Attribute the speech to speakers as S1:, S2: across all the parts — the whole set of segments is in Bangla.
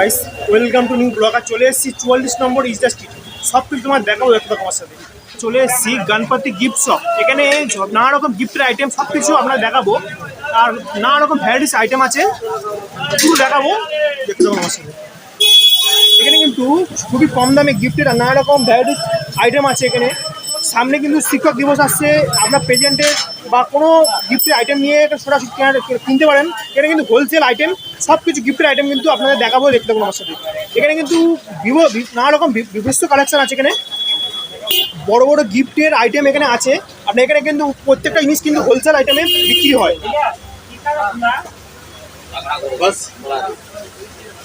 S1: Guys welcome to new blogger চলে এসেছি চুয়াল্লিশ নম্বর ইজদা স্ট্রিট সব কিছু তোমার দেখাবো একটু তোমার সাথে। চলে এসেছি গণপতি গিফট শপ এখানে নানা রকম গিফটের আইটেম সব কিছু আপনার দেখাবো। আর নানা রকম ভ্যারাইটিস আইটেম আছে। শুধু দেখাবো। দেখতে থাকুন আমার সাথে। এখানে কিন্তু খুবই কম দামে গিফটের নানা রকম ভ্যারাইটিস আইটেম আছে এখানে। সামনে কিন্তু শিক্ষক দিবস আসছে। আপনার প্রেজেন্টে বা কোনো গিফটের আইটেম নিয়ে সরাসরি কিনতে পারেন। এখানে কিন্তু হোলসেল আইটেম সব কিছু গিফটের আইটেম কিন্তু আপনাদের দেখাবো, দেখতে পাবো আমার সাথে। এখানে কিন্তু ভিভো নানা রকম বিভিন্ন কালেকশন আছে এখানে। বড় বড় গিফটের আইটেম এখানে আছে। আপনার এখানে কিন্তু প্রত্যেকটা জিনিস কিন্তু হোলসেল আইটেমে বিক্রি হয়।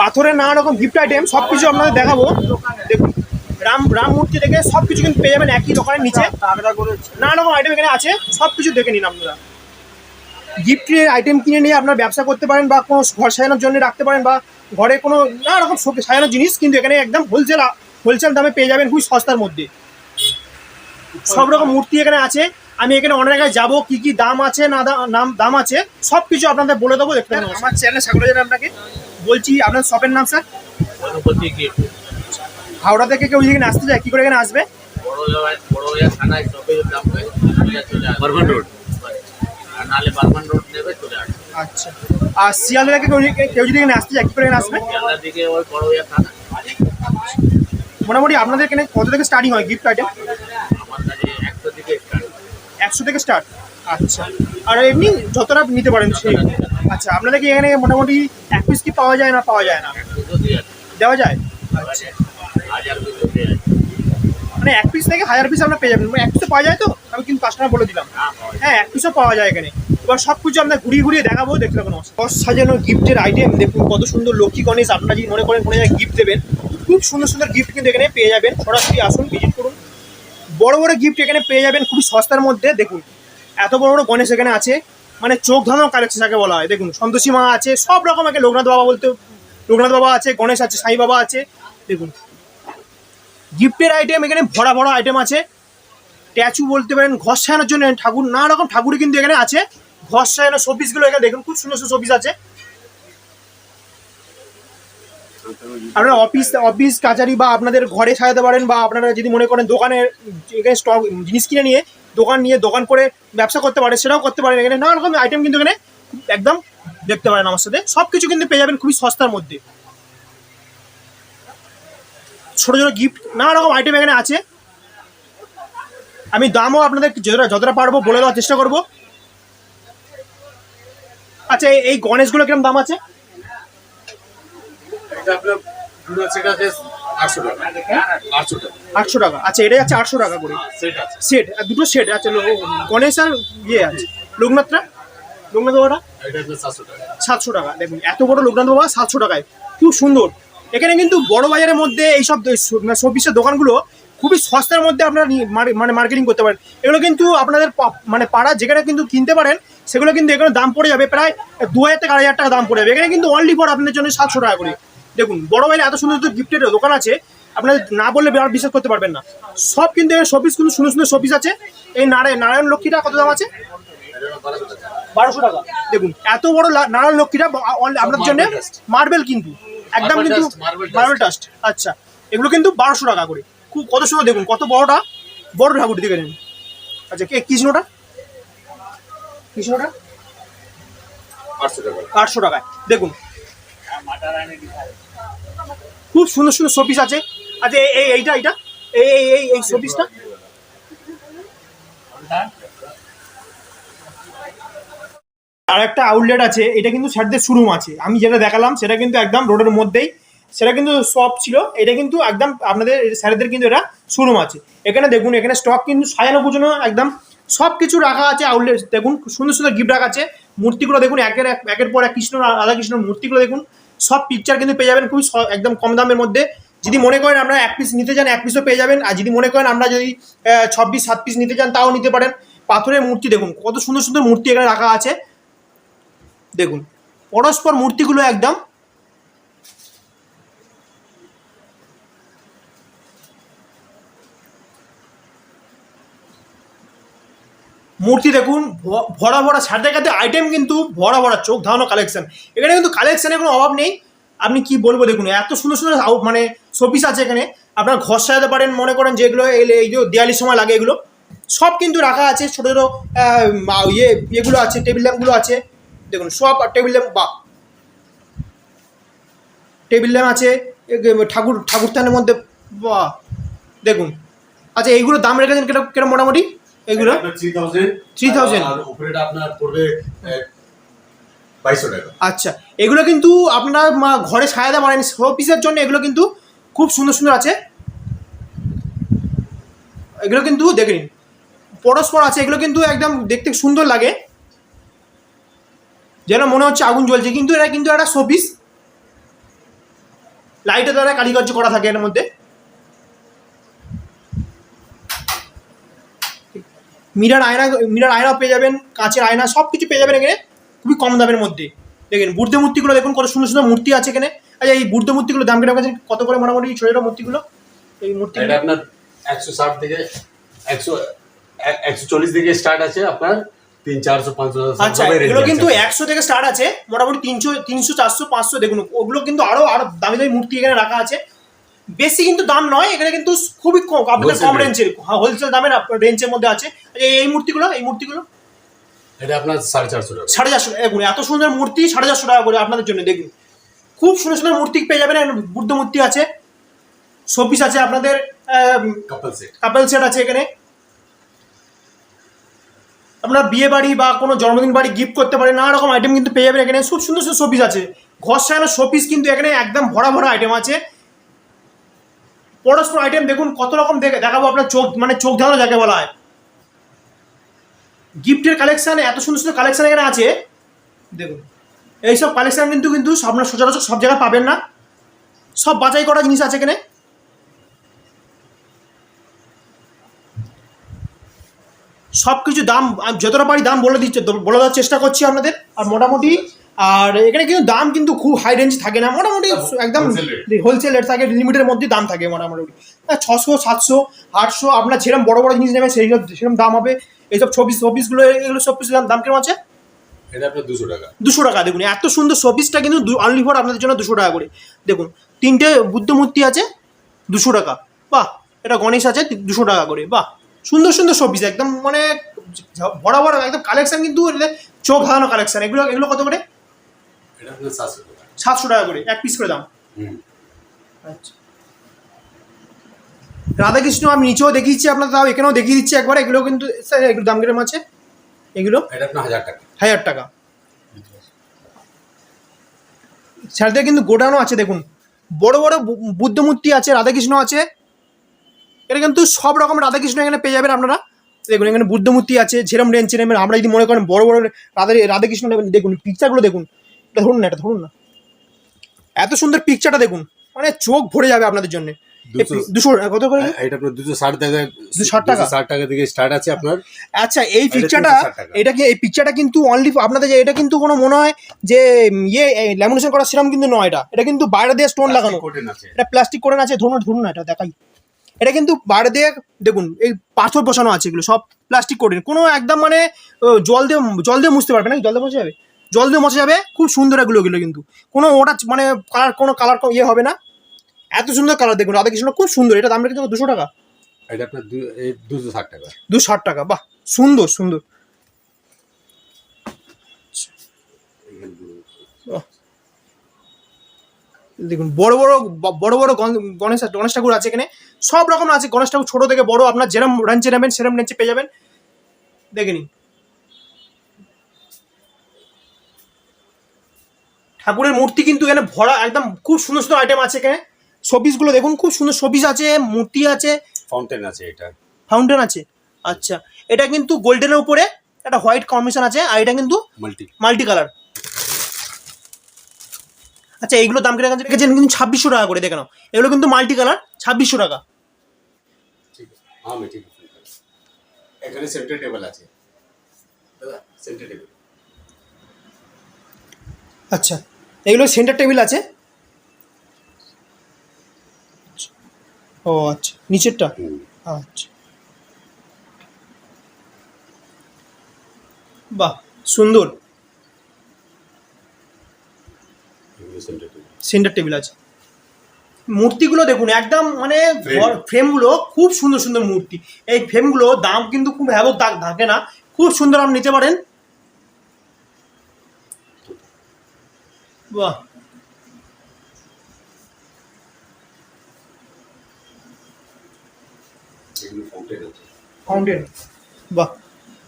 S1: পাথরের নানা রকম গিফট আইটেম সব কিছু আপনাদের দেখাবো। দেখুন, রাম রাম মূর্তি থেকে সব কিছু কিন্তু পেয়ে যাবেন একই দোকানের নিচে। নানা রকম আইটেম এখানে আছে সব কিছু দেখে নিন আপনারা। গিফটের আইটেম কিনে নিয়ে আপনার ব্যবসা করতে পারেন বা কোনো ঘর সাজানোর জন্য রাখতে পারেন বা ঘরে কোনো নানা রকম শোকে সাজানোর জিনিস কিন্তু এখানে একদম হোলসেল হোলসেল দামে পেয়ে যাবেন খুবই সস্তার মধ্যে। সব রকম মূর্তি এখানে আছে। আমি এখানে অনেক জায়গায় যাব কি কি দাম আছে না নাম দাম আছে সব কিছু আপনাদের বলে দেবো দেখতে পাবেন। আমার চ্যানেল স্বাগত জানাই আপনাকে। বলছি আপনার শপের নাম স্যার? হাওড়া থেকে কেউ এখানে আসতে চায়? কি করে এখানে আসবে?
S2: বড় বড় থানায় সোজা চলে রোড। বারবান রোড নেবে চলে আসবে।
S1: আচ্ছা। আর শিয়ালদা থেকে কেউ যদি- এখানে আসতে চায় কি করে এখানে আসবে?
S2: শিয়ালদার দিকে ওই বড় জায়গা থানা।
S1: মোটামুটি আপনাদের এখানে কত থেকে স্টার্টিং হয় গিফট আইটেম
S2: আমার কাছে একশো দিকে start।
S1: একশো থেকে স্টার্ট আচ্ছা। আর এমনি যতটা নিতে পারেন সেই আচ্ছা আপনাদের কি এখানে মোটামুটি এক পিস কি পাওয়া যায় না পাওয়া যায় না?
S2: আছে।
S1: দেওয়া যায়?
S2: হাজার দুশো দিয়ে আছে।
S1: মানে এক পিস থেকে হাজার পিস আপনার পেয়ে যাবেন মানে এক পিসও পাওয়া যায় তো? আমি কিন্তু কাস্টমার বলে দিলাম।
S2: না
S1: হ্যাঁ এক পিসও পাওয়া যায় এখানে। এবার সব কিছু আপনার ঘুরিয়ে ঘুরিয়ে দেখাবো দেখতে পাবেন দশ সাজানো গিফটের আইটেম দেখুন কত সুন্দর লক্ষ্মী গণেশ আপনারা যদি মনে করেন কোনো জায়গায় গিফট দেবেন খুব সুন্দর সুন্দর গিফট কিন্তু এখানে পেয়ে যাবেন। সরাসরি আসুন ভিজিট করুন। বড় বড় গিফট এখানে পেয়ে যাবেন খুবই সস্তার মধ্যে দেখুন। এত বড় বড় গণেশ এখানে আছে। মানে চোখ ধানো কালেকশন যাকে বলা হয়। দেখুন সন্তোষী মা আছে সব রকম এখানে লোকনাথ বাবা বলতে লোকনাথ বাবা আছে গণেশ আছে সাই বাবা আছে। দেখুন গিফটের আইটেম এখানে ভরা ভরা আইটেম আছে। স্ট্যাচু বলতে পারেন ঘর সাজানোর জন্য ঠাকুর নানা রকম ঠাকুরই কিন্তু এখানে আছে। ঘর সাজানো শোপিসগুলো এখানে দেখুন, খুব সুন্দর সুন্দর শোপিস আছে। আপনারা অফিস অফিস কাচারি বা আপনাদের ঘরে সাজাতে পারেন বা আপনারা যদি মনে করেন দোকানে, এখানে স্টক জিনিস কিনে নিয়ে দোকান নিয়ে দোকান করে ব্যবসা করতে পারে সেটাও করতে পারেন। এখানে নানা রকম আইটেম কিন্তু এখানে একদম দেখতে পারেন আমার সাথে। সব কিছু কিন্তু পেয়ে যাবেন খুবই সস্তার মধ্যে। ছোটো ছোটো গিফট নানা রকম আইটেম এখানে আছে। আমি দামও আপনাদের যতটা যতটা পারব বলে দেওয়ার চেষ্টা করব। আচ্ছা এই- গণেশগুলো কীরকম দাম আছে?
S3: আটশো টাকা।
S1: আচ্ছা এটা আছে আটশো টাকা করে।
S3: সেট
S1: আর দুটো সেট আচ্ছা গণেশ আর ইয়ে আছে। লোকনাথটা? লোকনাথ বাবাটা?
S3: সাতশো টাকা।
S1: সাতশো টাকা। দেখুন এত বড় লোকনাথ বাবা সাতশো টাকায়। খুব সুন্দর। এখানে কিন্তু বড় বাজারের মধ্যে এইসব সবিসের দোকানগুলো খুবই সস্তার মধ্যে আপনারা মানে মার্কেটিং করতে পারেন। এগুলো কিন্তু আপনাদের মানে পাড়া যেখানে কিন্তু কিনতে পারেন সেগুলো কিন্তু এখানে দাম পড়ে যাবে প্রায় দু হাজার থেকে আড়াই হাজার টাকা দাম পড়ে যাবে। এখানে কিন্তু অনলি ফর আপনাদের জন্য সাতশো টাকা করে। দেখুন বড় বাজারে এত সুন্দর সুন্দর গিফটের দোকান আছে আপনাদের না বললে আর বিশ্বাস করতে পারবেন না। সব কিন্তু এখানে শপিস কিন্তু সুন্দর সুন্দর শপিস আছে। এই নারায়ণ নারায়ণ লক্ষ্মীটা কত দাম আছে?
S3: বারোশো টাকা।
S1: দেখুন এত বড় নারায়ণ লক্ষ্মীটা আপনার জন্য মার্বেল কিন্তু। একদম কিন্তু মার্বেল ডাস্ট আচ্ছা এগুলো কিন্তু বারোশো টাকা করে। খুব কত সুন্দর দেখুন কত বড়টা? বড় ঠাকুর দেখে নিন। আচ্ছা কে কৃষ্ণটা কৃষ্ণটা
S3: আটশো টাকা।
S1: টাকায়। দেখুন। খুব সুন্দর সুন্দর শোপিস আছে। আচ্ছা এই এই- এইটা এইটা এই এই এই এই শোপিসটা আর একটা আউটলেট আছে, এটা কিন্তু স্যারদের শোরুম আছে। আমি যেটা দেখালাম, সেটা কিন্তু একদম রোডের মধ্যেই, সেটা কিন্তু শপ ছিল, এটা কিন্তু একদম আপনাদের, স্যারেদের কিন্তু এটা শোরুম আছে। এখানে দেখুন, এখানে স্টক কিন্তু সাজানো গুছানো একদম সব কিছু রাখা আছে আউটলেট দেখুন, সুন্দর সুন্দর গিফট রাখা আছে। মূর্তিগুলো দেখুন, একের এক, একের পর এক কৃষ্ণ, রাধা কৃষ্ণর মূর্তিগুলো দেখুন, সব পিকচার কিন্তু পেয়ে যাবেন খুবই একদম কম দামের মধ্যে। যদি মনে করেন আপনারা এক পিস নিতে চান, এক পিসও পেয়ে যাবেন। আর যদি মনে করেন আমরা যদি ছ পিস সাত পিস নিতে চান, তাও নিতে পারেন। পাথরের মূর্তি দেখুন, কত সুন্দর সুন্দর মূর্তি এখানে রাখা আছে। দেখুন, পরস্পর মূর্তিগুলো একদম মূর্তি দেখুন ভরা ভরা সাথে সাথে আইটেম কিন্তু ভরা ভরা চোখ ধাওয়ানো কালেকশন এখানে কিন্তু কালেকশনের কোনো অভাব নেই। আপনি কি বলব দেখুন, এত সুন্দর সুন্দর মানে শোপিস আছে এখানে। আপনার ঘর সাজাতে পারেন, মনে করেন যেগুলো এই যে দেয়ালির সময় লাগে এগুলো। সব কিন্তু রাখা আছে, ছোটো ছোটো ইয়ে ইয়েগুলো আছে টেবিল ল্যাম্পগুলো আছে। দেখুন সব টেবিল ল্যাম্প বা। টেবিল ল্যাম্প আছে ঠাকুর ঠাকুর স্থানের মধ্যে বাহ দেখুন আচ্ছা এইগুলোর দাম রেখেছেন কেরম কেরম মোটামুটি? এইগুলো?
S3: থ্রি থাউজেন্ড
S1: 3000
S3: আর উপরেটা আপনার পড়বে বাইশশো টাকা।
S1: আচ্ছা এগুলো কিন্তু আপনার মা- ঘরে সাজাতে পারেন শো পিসের জন্য এগুলো কিন্তু খুব সুন্দর সুন্দর আছে। এগুলো কিন্তু দেখে নিন পরস্পর আছে এগুলো কিন্তু একদম দেখতে সুন্দর লাগে। যেন মনে হচ্ছে আগুন জ্বলছে। কিন্তু এটা কিন্তু একটা শোপিস। লাইটের দ্বারা কারিগর্য করা থাকে এর মধ্যে। মিরার আয়না, মিরার আয়নাও পেয়ে যাবেন, কাঁচের আয়না সব কিছু পেয়ে যাবেন এখানে খুবই কম দামের মধ্যে। দেখেন বুদ্ধ মূর্তিগুলো দেখুন, কত সুন্দর সুন্দর মূর্তি আছে এখানে। আচ্ছা এই বুদ্ধ মূর্তিগুলো দাম কেটে গেছে কত করে মোটামুটি ছোটো ছোটো মূর্তিগুলো? এই মূর্তি
S3: আপনার একশো ষাট থেকে একশো একশো চল্লিশ থেকে স্টার্ট আছে আপনার। তিন চারশো পাঁচশো
S1: আচ্ছা এগুলো কিন্তু একশো থেকে স্টার্ট আছে মোটামুটি তিনশো তিনশো চারশো পাঁচশো দেখুন ওগুলো কিন্তু আরও আরও দামি দামি মূর্তি এখানে রাখা আছে। বেশি কিন্তু দাম নয় এখানে কিন্তু খুবই কম আপনাদের কম রেঞ্জের হোলসেল দামের রেঞ্জের মধ্যে আছে। এই এই মূর্তিগুলো এই মূর্তিগুলো?
S3: এটা আপনার সাড়ে চারশো টাকা।
S1: সাড়ে চারশো দেখুন এত সুন্দর মূর্তি সাড়ে চারশো টাকা করে আপনাদের জন্য দেখুন। খুব সুন্দর সুন্দর মূর্তি পেয়ে যাবেন বুদ্ধ মূর্তি আছে শোপিস আছে আপনাদের
S3: কাপল সেট
S1: কাপেল সেট আছে এখানে। আপনার বিয়ে বাড়ি বা কোনো জন্মদিন বাড়ি গিফট করতে পারেন, নানা রকম আইটেম কিন্তু পেয়ে যাবেন এখানে। খুব সুন্দর সুন্দর শোপিস আছে। ঘর সাজানোর শোপিস কিন্তু এখানে একদম ভরা ভরা আইটেম আছে। পরস্পর আইটেম দেখুন, কত রকম দেখে দেখাবো আপনার চোখ মানে চোখ ধানো যাকে বলা হয়। গিফটের কালেকশান এত সুন্দর সুন্দর কালেকশান এখানে আছে। দেখুন, এইসব কালেকশান কিন্তু কিন্তু আপনার সচরাচর সব জায়গায় পাবেন না। সব বাছাই করা জিনিস আছে এখানে। সব কিছু দাম যতটা পারি দাম বলে দিচ্ছে বলে দেওয়ার চেষ্টা করছি আপনাদের। আর মোটামুটি আর এখানে কিন্তু দাম কিন্তু খুব হাই রেঞ্জ থাকে না মোটামুটি একদম
S3: Wholesale rate।
S1: হোলসেল রেট থাকে লিমিটের মধ্যে দাম থাকে মোটামুটি। ছশো সাতশো আটশো আপনার যেরকম বড় বড় জিনিস নেবেন সেই সেরকম দাম হবে। এইসব ছবিস শোপিসগুলো এগুলো সব কিছু দাম দাম কেমন আছে?
S3: দুশো টাকা।
S1: দুশো টাকা দেখুন এত সুন্দর শোপিসটা কিন্তু অনলি ফর আপনাদের জন্য দুশো টাকা করে। দেখুন তিনটে বুদ্ধ মূর্তি আছে দুশো টাকা। বাহ এটা গণেশ আছে দুশো টাকা করে। বাহ সুন্দর সুন্দর শোপিস একদম মানে বড় বড় একদম কালেকশন কিন্তু চোখ হারানো কালেকশন এগুলো এগুলো কত করে?
S3: সাতশো টাকা।
S1: করে এক পিস করে দাম। আচ্ছা। রাধাকৃষ্ণ আমি নিচেও দেখিয়ে দিচ্ছি আপনার তাও এখানেও দেখিয়ে দিচ্ছি একবার। এগুলো কিন্তু স্যার এগুলো দাম কিরম আছে? এগুলো?
S3: হাজার টাকা।
S1: হাজার টাকা। স্যারদের কিন্তু গোডাউনও আছে দেখুন। বড় বড় বু- বুদ্ধ মূর্তি আছে রাধাকৃষ্ণ আছে। এটা কিন্তু সব রকম রাধাকৃষ্ণ এখানে পেয়ে যাবেন আপনারা। দেখুন এখানে বুদ্ধ মূর্তি আছে যেরম রেঞ্জ নেবেন। আমরা যদি মনে করেন বড় বড় রাধা রাধাকৃষ্ণ নেবেন দেখুন পিকচারগুলো দেখুন। এটা ধরুন না এটা ধরুন না। এত সুন্দর পিকচারটা দেখুন মানে চোখ ভরে যাবে আপনাদের জন্য।
S3: দুশো-
S1: দুশো কত করে?
S3: এটা আপনার দুশো ষাট টাকা
S1: 260 টাকা?
S3: ষাট টাকা থেকে স্টার্ট আছে আপনার।
S1: আচ্ছা এই পিকচারটা এটা কি এই পিকচারটা কিন্তু অনলি আপনাদের এটা কিন্তু কোনো মনে হয় যে ইয়ে ল্যামিনেশন করা সেরকম কিন্তু নয় এটা। এটা কিন্তু বাইরে দিয়ে স্টোন লাগানো। এটা প্লাস্টিক করে আছে ধরুন ধরুন না এটা দেখাই। এটা কিন্তু বাইরে দিয়ে দেখুন এই পাথর বসানো আছে এগুলো সব প্লাস্টিক কোটিং কোনো একদম মানে জল দিয়ে জল দিয়ে মুছতে পারবে না জল দিয়ে মুছে যাবে? জল দিয়ে মুছে যাবে খুব সুন্দর এগুলো এগুলো কিন্তু। কোনো ওটা মানে কালার কোনো কালার ইয়ে হবে না। এত সুন্দর কালার দেখুন রাধাকৃষ্ণ খুব সুন্দর এটা দাম রেখেছে দুশো টাকা?
S3: এটা আপনার দুশো ষাট টাকা।
S1: দুশো ষাট টাকা বাহ সুন্দর সুন্দর। দেখুন বড় বড় বড় বড় গণেশ গণেশ ঠাকুর আছে এখানে। সব রকম আছে গণেশ ঠাকুর ছোট থেকে বড়। আপনার যেরম রেঞ্চে নেবেন সেরম রেঞ্চে পেয়ে যাবেন। দেখে নিন। ঠাকুরের মূর্তি কিন্তু এখানে ভরা একদম খুব সুন্দর সুন্দর আইটেম আছে এখানে। শোপিসগুলো দেখুন খুব সুন্দর শোপিস আছে মূর্তি আছে।
S3: ফাউন্টেন আছে এটা।
S1: ফাউন্টেন আছে। আচ্ছা এটা কিন্তু গোল্ডেনের উপরে একটা হোয়াইট কম্বিনেশন আছে আর এটা কিন্তু
S3: মাল্টি
S1: মাল্টি কালার আচ্ছা এইগুলো দাম কিনা রেখেছেন কিন্তু ছাব্বিশশো টাকা করে দেখে নাও। এগুলো কিন্তু মাল্টি কালার ছাব্বিশশো টাকা।
S3: হ্যাঁ আমি ঠিক আছে। এখানে সেন্টার টেবিল আছে। সেন্টার টেবিল
S1: আচ্ছা এগুলো সেন্টার টেবিল আছে? ও আচ্ছা নিচেরটা? আচ্ছা। বাহ সুন্দর
S3: এগুলো সেন্টার টেবিল
S1: আছে। মূর্তিগুলো দেখুন একদম মানে. ফ্রেমগুলো খুব সুন্দর সুন্দর মূর্তি। এই ফ্রেমগুলো দাম কিন্তু খুব হ্যাবক দাগ থাকে না। খুব সুন্দর আপনি নিতে পারেন। বাহ।
S3: ফাউন্টেন
S1: বাহ।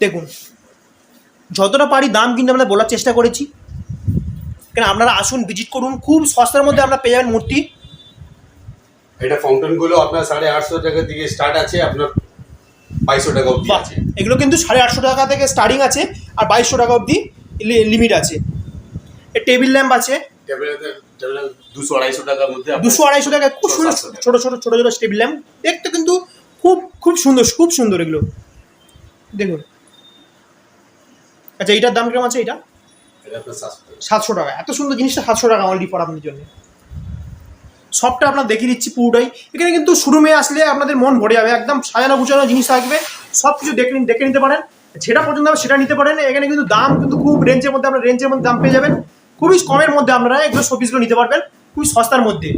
S1: দেখুন যতটা পারি দাম কিন্তু আমরা বলার চেষ্টা করেছি। কেন আপনারা আসুন ভিজিট করুন। খুব সস্তার মধ্যে আপনারা পেয়ে যাবেন মূর্তি।
S3: এটা ফাউন্টেনগুলো আপনার সাড়ে আটশো টাকা থেকে স্টার্ট আছে আপনার বাইশশো টাকা অবধি আছে।
S1: এগুলো কিন্তু সাড়ে আটশো টাকা থেকে স্টার্টিং আছে আর বাইশশো টাকা অবধি লিমিট আছে। টেবিল ল্যাম্প আছে।
S3: দুশো আড়াইশো টাকার মধ্যে
S1: দুশো আড়াইশো টাকা খুব সুন্দর। ছোটো ছোটো ছোটো ছোটো টেবিল ল্যাম্প দেখতে কিন্তু খুব খুব সুন্দর খুব সুন্দর এগুলো। দেখুন। আচ্ছা এইটার দাম কীরকম আছে এটা
S3: সাতশো টাকা।
S1: এত সুন্দর জিনিসটা সাতশো টাকা অনলি ফর আপনার জন্য। সবটা আপনার দেখিয়ে দিচ্ছি পুরোটাই। এখানে কিন্তু শোরুমে আসলে আপনাদের মন ভরে যাবে। একদম সাজানো গুছানো জিনিস থাকবে। সব কিছু দেখে দেখে নিতে পারেন। যেটা পছন্দ হবে সেটা নিতে পারেন। এখানে কিন্তু দাম কিন্তু খুব রেঞ্জের মধ্যে আপনার রেঞ্জের মধ্যে দাম পেয়ে যাবেন। খুবই কমের মধ্যে আপনারা এগুলো শোপিসগুলো নিতে পারবেন। খুবই সস্তার মধ্যে।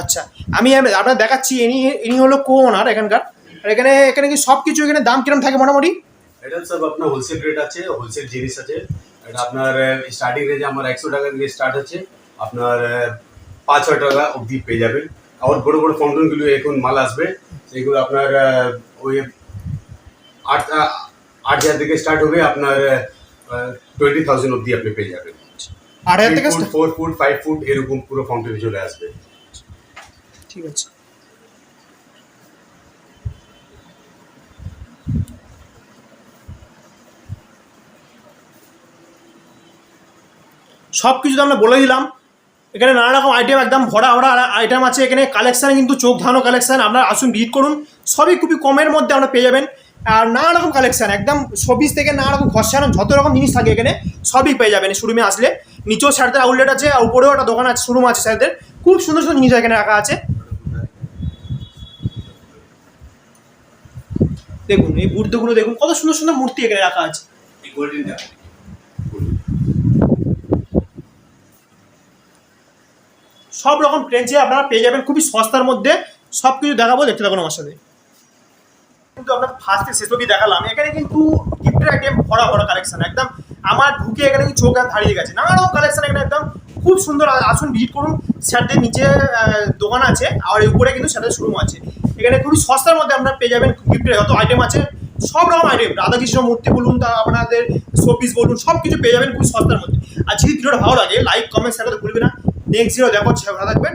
S1: আচ্ছা আমি আপনার দেখাচ্ছি। ইনি ইনি হলো কো ওনার এখানকার। আর এখানে এখানে কি সব কিছু এখানে দাম কিরম থাকে মোটামুটি?
S3: এটা সব আপনার হোলসেল রেট আছে হোলসেল জিনিস আছে। এটা আপনার স্টার্টিং রেঞ্জ আমার একশো টাকা থেকে স্টার্ট আছে আপনার পাঁচ হাজার টাকা অবধি পেয়ে যাবেন। আর বড় বড় ফাউন্টেনগুলো এখন মাল আসবে। সেগুলো আপনার ওই আট আট হাজার থেকে স্টার্ট হবে। আপনার টোয়েন্টি থাউজেন্ড অবধি আপনি পেয়ে যাবেন।
S1: আট হাজার থেকে
S3: ফোর ফুট ফাইভ ফুট এরকম পুরো ফাউন্টেন চলে আসবে।
S1: ঠিক আছে। সব কিছু তো আমরা বলে দিলাম। এখানে নানা রকম আইটেম একদম ভরা ভরা আইটেম আছে। এখানে কালেকশান কিন্তু চোখ ধানো কালেকশান আপনারা আসুন ভিজিট করুন। সবই খুবই কমের মধ্যে আমরা পেয়ে যাবেন। আর নানা রকম কালেকশান একদম সবিজ থেকে নানা রকম ঘষানো যত রকম জিনিস থাকে এখানে, সবই পেয়ে যাবেন শোরুমে আসলে। নিচেও স্যারদের আউটলেট আছে, আর উপরেও একটা দোকান আছে শোরুম আছে স্যারদের খুব সুন্দর সুন্দর জিনিস এখানে রাখা আছে। দেখুন, এই বুদ্ধগুলো দেখুন, কত সুন্দর সুন্দর মূর্তি এখানে রাখা আছে
S3: এই গোল্ডেনটা
S1: সব রকম ট্রেঞ্চে আপনারা পেয়ে যাবেন। খুবই সস্তার মধ্যে সব কিছু দেখাবো, দেখতে থাকুন আমার সাথে। কিন্তু আপনার ফার্স্টে শেষ অবধি দেখালাম? এখানে কিন্তু গিফটের আইটেম ভরা ভরা কালেকশন একদম আমার ঢুকে এখানে কিন্তু চোখ হারিয়ে গেছে। নানা রকম কালেকশন এখানে একদম খুব সুন্দর আসুন ভিজিট করুন। স্যারদের নিচে দোকান আছে, আর উপরে কিন্তু স্যারদের শোরুম আছে। এখানে খুবই সস্তার মধ্যে আপনারা পেয়ে যাবেন গিফটের যত আইটেম আছে, সব রকম আইটেম রাধাকৃষ্ণ মূর্তি বলুন, তা আপনাদের শোপিস বলুন সব কিছু পেয়ে যাবেন খুব সস্তার মধ্যে। আর যদি ভিডিওটা ভালো লাগে লাইক কমেন্ট শেয়ার করতে ভুলবে না। নেক্সট জিরো দেখো ছয় থাকবে থাকবেন